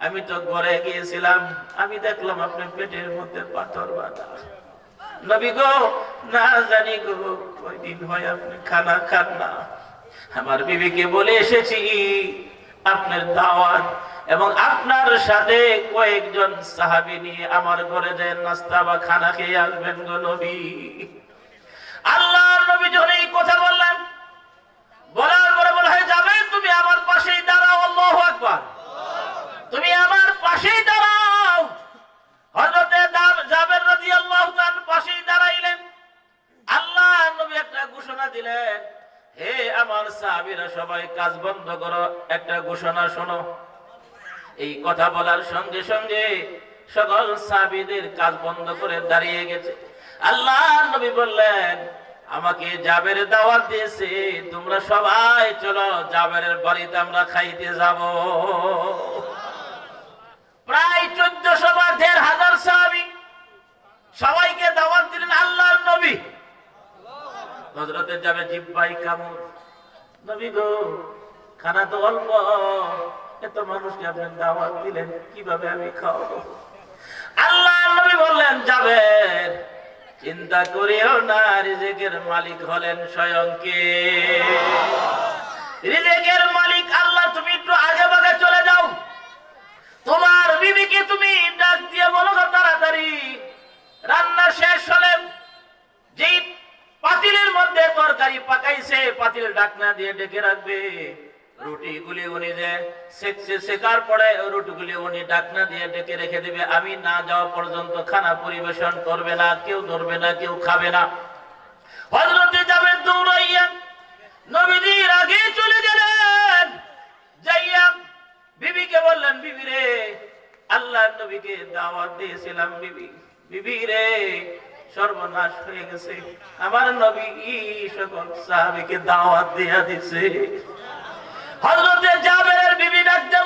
আমি তো ঘরে গিয়েছিলাম, আমি দেখলাম আপনার পেটের মধ্যে পাথর বাঁধা। নবী গো, না জানি গো, কয়দিন হয় আপনি খানা খান না। আমার বিবিকে বলে এসেছি, আপনার দাওয়াত এবং আপনার সাথে কয়েকজন সাহাবি নিয়ে আমার ঘরে যায় নাস্তা বা খানা খেয়ে আসবেন গো নবী। আল্লাহ নবী যখন এই কথা বললেন বলার পরে বলা হয় যাবে তুমি আমার পাশেই দাঁড়াও আল্লাহু আকবার তুমি আমার পাশেই দাঁড়াও হযরতে দাব- জাবের রাদিয়াল্লাহু তাআলা পাশেই দাঁড়াইলেন আল্লাহ নবী একটা ঘোষণা দিলেন হে আমার সাহাবীরা সবাই কাজ বন্ধ করো, একটা ঘোষণা শোনো। এই কথা বলার সঙ্গে সঙ্গে সকল সাহাবীদের কাজ বন্ধ করে দাঁড়িয়ে গেছে। আল্লাহ নবী বললেন, আমাকে জাবের দাওয়াত দিয়েছে, তোমরা সবাই চলো, জাবেরের বাড়িতে আমরা খাইতে যাব। প্রায় চোদ্দশো বা দেড় হাজার সাহাবী সবাইকে দাওয়াত দিলেন আল্লাহর নবী। হজরতের যাবে জিব্বাই কামড় খানা তো অল্প? এত মানুষকে আপনি দাওয়াত দিলেন, কীভাবে আমি খাওয়াবো? আল্লাহ নবী বললেন, যাবেন। চিন্তা করিও না, রিজেকের মালিক হলেন স্বয়ং কে? রিজেকের মালিক আল্লাহ, তুমি একটু আগে বাগে চলে যাও। তোমার বিবিকে তুমি ডাক দিয়ে বলো তাড়াতাড়ি। রান্না শেষ হলে যেই পাতিলের মধ্যে তরকারি পাকাইছে, পাতিল ডাকনা দিয়ে ডেকে রাখবে। রুটি গুলি উনি যে সেকছে শেখার পরে রুটি গুলি উনি ডাকনা দিয়ে ডেকে রেখে দিবে। আমি না যাওয়া পর্যন্ত খানা পরিবেশন করবে না, কেউ ধরবে না, কেউ খাবে না। হজরতে যাবে দৌড়াইয়া, নবীজির আগে চলে গেলেন। যাইয়া বিবিকে বললেন, বিবি রে আল্লাহ নবীকে দাওয়াত দিয়েছিলাম বিবি বিবি রে সর্বনাশ হয়ে গেছে। আমার নবী সকল সাহাবিকে দাওয়াত দিয়া দিছে।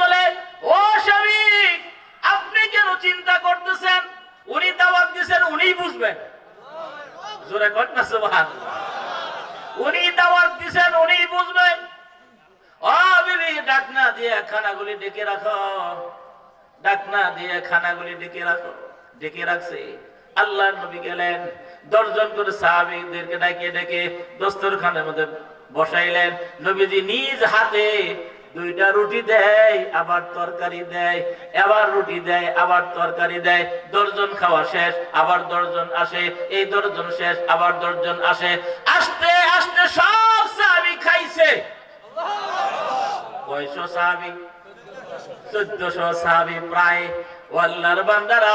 বলে, ও স্বামী, আপনি কেন চিন্তা করতেছেন? উনি বুঝবেন। জোরে উনি দাওয়াত বুঝবেন। ডাকনা দিয়ে ডেকে রাখো। ডাকনা দিয়ে খানাগুলি ডেকে রাখো, ডেকে রাখছে। আল্লাহ নবী গেলেন, দশজন করে সাহাবিদেরকে ডাকিয়ে ডেকে দস্তরখানের মধ্যে বসাইলেন। নবীজি নিজ হাতে দুইটা রুটি দেয়, আবার তরকারি দেয়, আবার রুটি দেয়, আবার তরকারি দেয়। দশজন খাওয়া শেষ, আবার দশজন আসে। এই দশজন শেষ, আবার দশজন আসে। আস্তে আস্তে সব সাহাবি খাইছে। কয়শো সাহাবি? চোদ্দশো সাহাবি প্রায়। ও আল্লাহর বান্দারা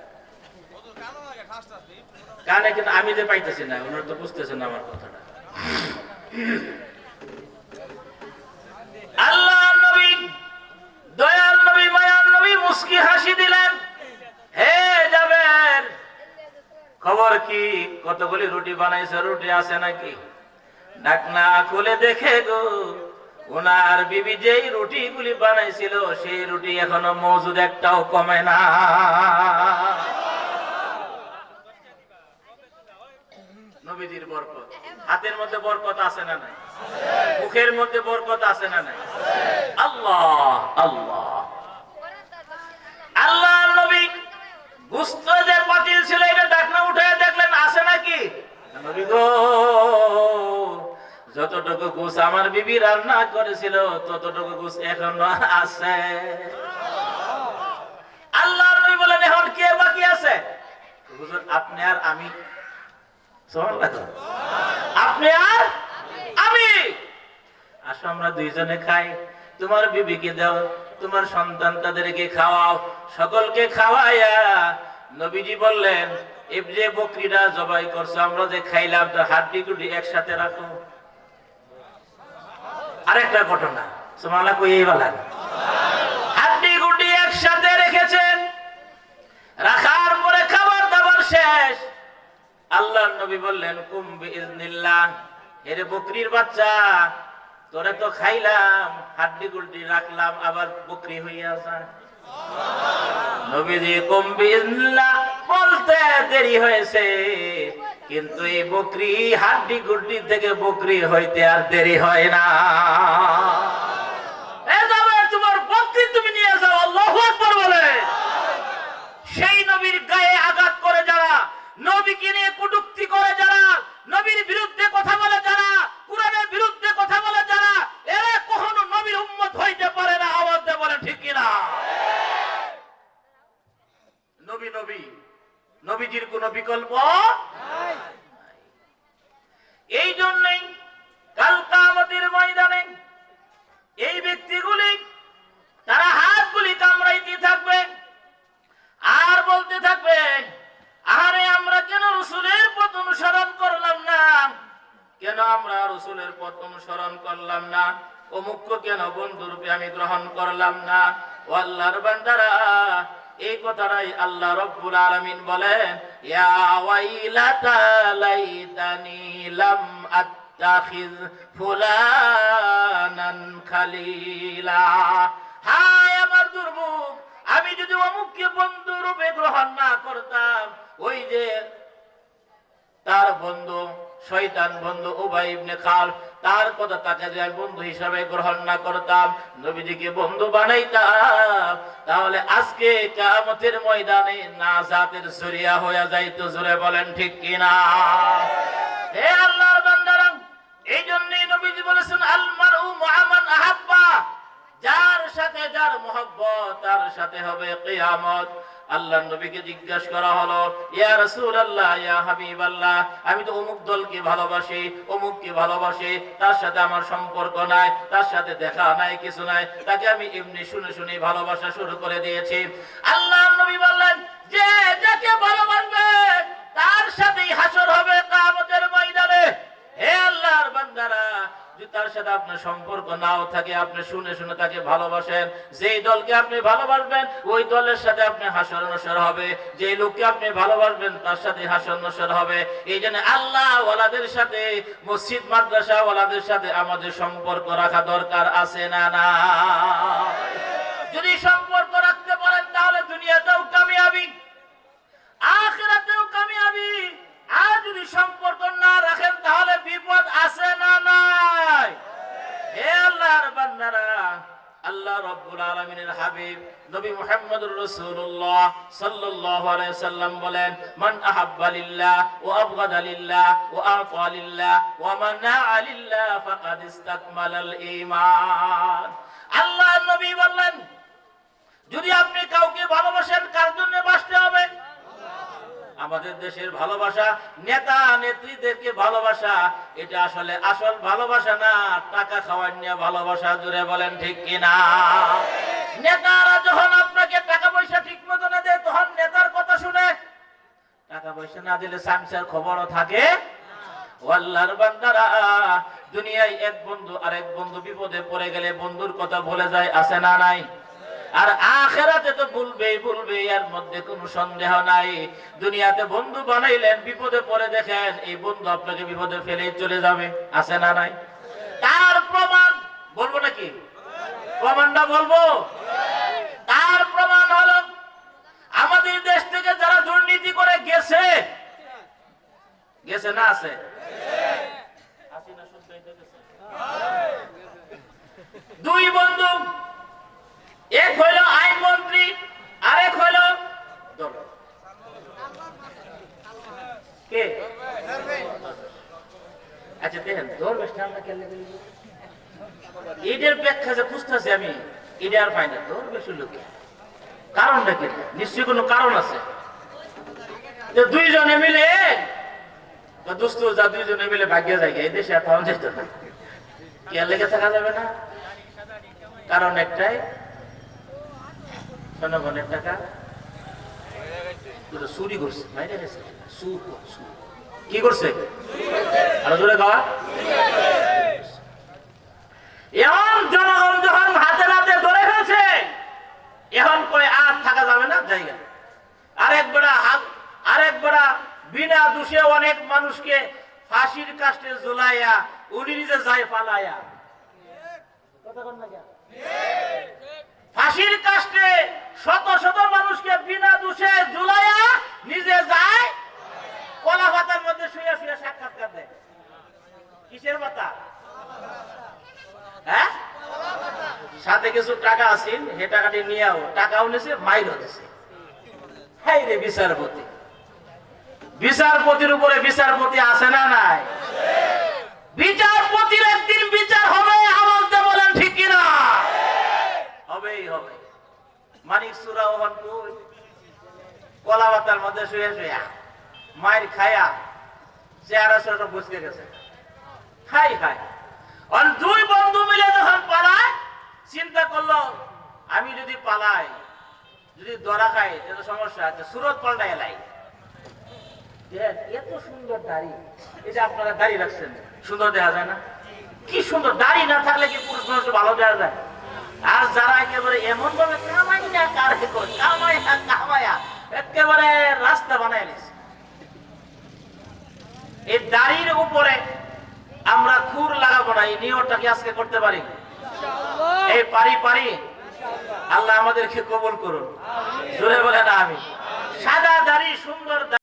কানে কিন্তু আমি যে পাইতেছি না, ওনারা তো বুঝতেছেন না আমার কথাটা। আল্লাহ নবী, দয়াল নবী নবী হাসি দিলেন। হে খবর কি? কতগুলি রুটি বানাইছে, রুটি আছে নাকি? ডাকনা খুলে দেখে গো ওনার বিবি যেই রুটি গুলি বানাইছিল, সেই রুটি এখনও মজুদ একটাও কমে না। নবীজির বরকত। হাতের মধ্যে বরকত আছে না নাই? মুখের মধ্যে বরকত আছে না নাই? আল্লাহ আল্লাহ। আল্লাহ নবী, গুস্ত যে পাতিল ছিল এটা ডাকনা উঠে দেখলেন নাকি? নবী গো, যতটুকু গুস আমার বিবি রান্না করেছিল, ততটুকু গুস এখনও আছে। আল্লাহ নবী বলেন, এখন কে বাকি আছে? হুজুর, আপনি আর আমি। আপনি আর? আমি। আসো, আমরা দুইজনে খাই। তোমার বিবিকে দাও, তোমার সন্তান তাদেরকে খাওয়াও, সকলকে খাওয়াইয়া নবীজি বললেন যে বকরিটা জবাই করছ, আমরা যে খাইলাম, তো হাড্ডি কুডি একসাথে রাখো। আরেকটা ঘটনা সোমালা কই এই বেলা নবী বললেন কুম্বি এরে বকরির বাচ্চা, তোরে তো খাইলাম, হাড্ডি গুড্ডি রাখলাম, আবার বকরি হইয়া যায়। নবীজি কুম্বি ইজনিল্লাহ বলতে দেরি হয়েছে, কিন্তু এই বকরি হাড্ডি গুড্ডি থেকে বকরি হইতে আর দেরি হয় না এ যাবে তোমার বকরি তুমি নিয়ে যাও আল্লাহু আকবার বলে সেই নবীর গায়ে আঘাত করে যারা নবীকে নিয়ে কটুক্তি করে যারা, নবীর বিরুদ্ধে কথা বলে যারা, কোরআনের বিরুদ্ধে কথা বলে যারা, এরা কখনো নবীর উম্মত হইতে পারে না, আওয়াজ দিয়ে বলে, ঠিক কিনা নবী নবী, নবীজির কোন বিকল্প এই জন্যই কাল কামতের ময়দানে এই ব্যক্তিগুলি তারা হাতগুলি কামড়াইতে থাকবে আর বলতে থাকবে আরে আমরা কেন রসুলের পথ অনুসরণ করলাম না কেন আমরা রসুলের পথ অনুসরণ করলাম না। অমুক্য কেন বন্ধুরূপে আমি গ্রহণ করলাম না। ও আল্লাহর বান্দারা, এই কথাটাই আল্লাহ রব্বুল আলামিন বলেন আমি যদি অমুককে বন্ধু রূপে গ্রহণ না করতাম, ওই যে তার বন্ধু, শয়তান বন্ধু উবাই ইবনে খাল তার কথা তাকে যে আমি বন্ধু হিসাবে গ্রহণ না করতাম, নবীজিকে বন্ধু বানাইতাম, তাহলে আজকে কিয়ামতের ময়দানে নাজাতের জরিয়া হয়ে যাইতো জোরে বলেন ঠিক কিনা? হে আল্লাহর বান্দারা এই জন্যই নবীজি বলেছেন আল মারউ মুআমান আহাব্বা। যার সাথে যার মহব্বত, তার সাথে হবে কিয়ামত। আল্লাহ নবীকে জিজ্ঞাসা করা হলো, ইয়া রাসূলুল্লাহ, ইয়া হাবিবাল্লাহ, আমি তো অমুক দলকে ভালোবাসি, অমুককে ভালোবাসি, তার সাথে আমার সম্পর্ক নাই, তার সাথে দেখা নাই, কিছু নাই, তাকে আমি এমনি শুনে শুনে ভালোবাসা শুরু করে দিয়েছি। আল্লাহ নবী বললেন, যে যাকে ভালোবাসবে, তার সাথেই হাসর হবে কিয়ামতের ময়দানে। হে আল্লাহর বান্দারা যদি তার সাথে আপনার সম্পর্ক নাও থাকে, আপনি শুনে শুনে তাকে ভালোবাসেন, যেই দলকে আপনি ভালোবাসবেন, ওই দলের সাথে আপনি হাসর নসর হবে। যে লোককে আপনি ভালোবাসবেন, তার সাথে হাসর নসর হবে। এই জন্য আল্লাহ ওয়ালাদের সাথে, মসজিদ মাদ্রাসা ওয়ালাদের সাথে আমাদের সম্পর্ক রাখা দরকার আছে না না যদি সম্পর্ক রাখতে পারেন, তাহলে দুনিয়াতেও কামিয়াবি, আখেরাতেও কামিয়াবি। আর যদি সম্পর্ক না রাখেন, তাহলে বিপদ আছে না নাই হে আল্লাহর বান্দারা আল্লাহ রব্বুল আলামিনের হাবিব নবী মুহাম্মদুর রাসূলুল্লাহ সাল্লাল্লাহু আলাইহি সাল্লাম বলেন, মান আহাব্বা লিল্লাহ ওয়া আবগাদা লিল্লাহ ওয়া আতা লিল্লাহ ওয়া মানাআ লিল্লাহ ফাকাদ ইসতাকমালাল ঈমান। আল্লাহ নবী বললেন, যদি আপনি কাউকে ভালোবাসেন কার জন্য বাঁচতে হবে আমাদের দেশের ভালোবাসা, নেতা নেত্রীদেরকে ভালোবাসা, এটা আসলে আসল ভালোবাসা না, টাকা খাওয়ার নিয়ে ভালোবাসা জুড়ে বলেন ঠিক কিনা? নেতারা যখন আপনাকে টাকা পয়সা ঠিক মতো না দেয়, তখন নেতার কথা শুনে, টাকা পয়সা না দিলে সামসার খবরও থাকে দুনিয়ায় এক বন্ধু আর এক বন্ধু বিপদে পড়ে গেলে বন্ধুর কথা ভুলে যায়, আছে না নাই? আর আখেরাতে তো ভুলবেই ভুলবে এর মধ্যে কোনো সন্দেহ নাই। দুনিয়াতে বন্ধু বানাইলেন, বিপদে পড়ে দেখেন, এই বন্ধু আপনাকে বিপদে ফেলে চলে যাবে। আছে না নাই? তার প্রমাণ বলব নাকি? প্রমাণটা বলব? তার প্রমাণ হলো, আমাদের দেশ থেকে যারা দুর্নীতি করে গেছে গেছে না আছে? দুই বন্ধু আইনমন্ত্রী আরেক হইল আচ্ছা নিশ্চয়ই কোনো কারণ আছে? দুইজনে মিলে, যা মিলে ভাগ্য যায় দেশে আর লেগে থাকা যাবে না? কারণ একটাই জনগণের টাকা চুরি করছে, বাইরে গেছে। কি করছে? আরও জোরে গাওয়া এখন জনগণ যখন হাতে নাতে ধরে ফেলছে, এখন কয়ে আর থাকা যাবে না, জায়গা আরেক বেড়া হাত আরেক বেড়া বিনা দোষে অনেক মানুষকে ফাঁসির কাষ্টে ঝুলাইয়া, উনি নিজে যায় পালাইয়া কথা কন না? ফাঁসির কাষ্টে শত শত মানুষকে বিনা দোষে ঝুলাইয়া নিজে যায়, কলা পাতার মধ্যে শুয়ে শুয়ে সাক্ষাৎকার দেয়। কিসের পাতা? হ্যাঁ? সাথে কিছু টাকা আছে, সে টাকাটি নিয়েও টাকাও নিছে মাইরও দিছে হাই রে বিচারপতি। বিচারপতির উপরে বিচারপতি আছে না নাই? বিচারপতির একদিন বিচার হবে আমাকে বলেন ঠিক কিনা হবেই হবে মানিক সুরা ওহান কই কলা পাতার মধ্যে শুয়ে শুয়ে। মায়ের খায়া চেহারা সব বুঝকে গেছে। খাই খাই আর দুই বন্ধু মিলে যখন পালায়, চিন্তা করল, আমি যদি পালাই, যদি দরা খাই, তাহলে সমস্যা আছে, সুরত পাল্টা এলাই এত সুন্দর দাড়ি। যে আপনারা দাড়ি রাখছেন, সুন্দর দেখা যায় না? কি সুন্দর, দাড়ি না থাকলে কি পুরুষ মানুষ ভালো দেখা যায়? আর যারা একেবারে এমন ভাবে একেবারে রাস্তা বানায় এই দাড়ির উপরে আমরা খুর লাগাবো না এই নিয়মটা কি আজকে করতে পারি? এই পারি পারি। আল্লাহ আমাদেরকে কবল করুন। জোরে আমি সাদা দাড়ি সুন্দর দাড়ি।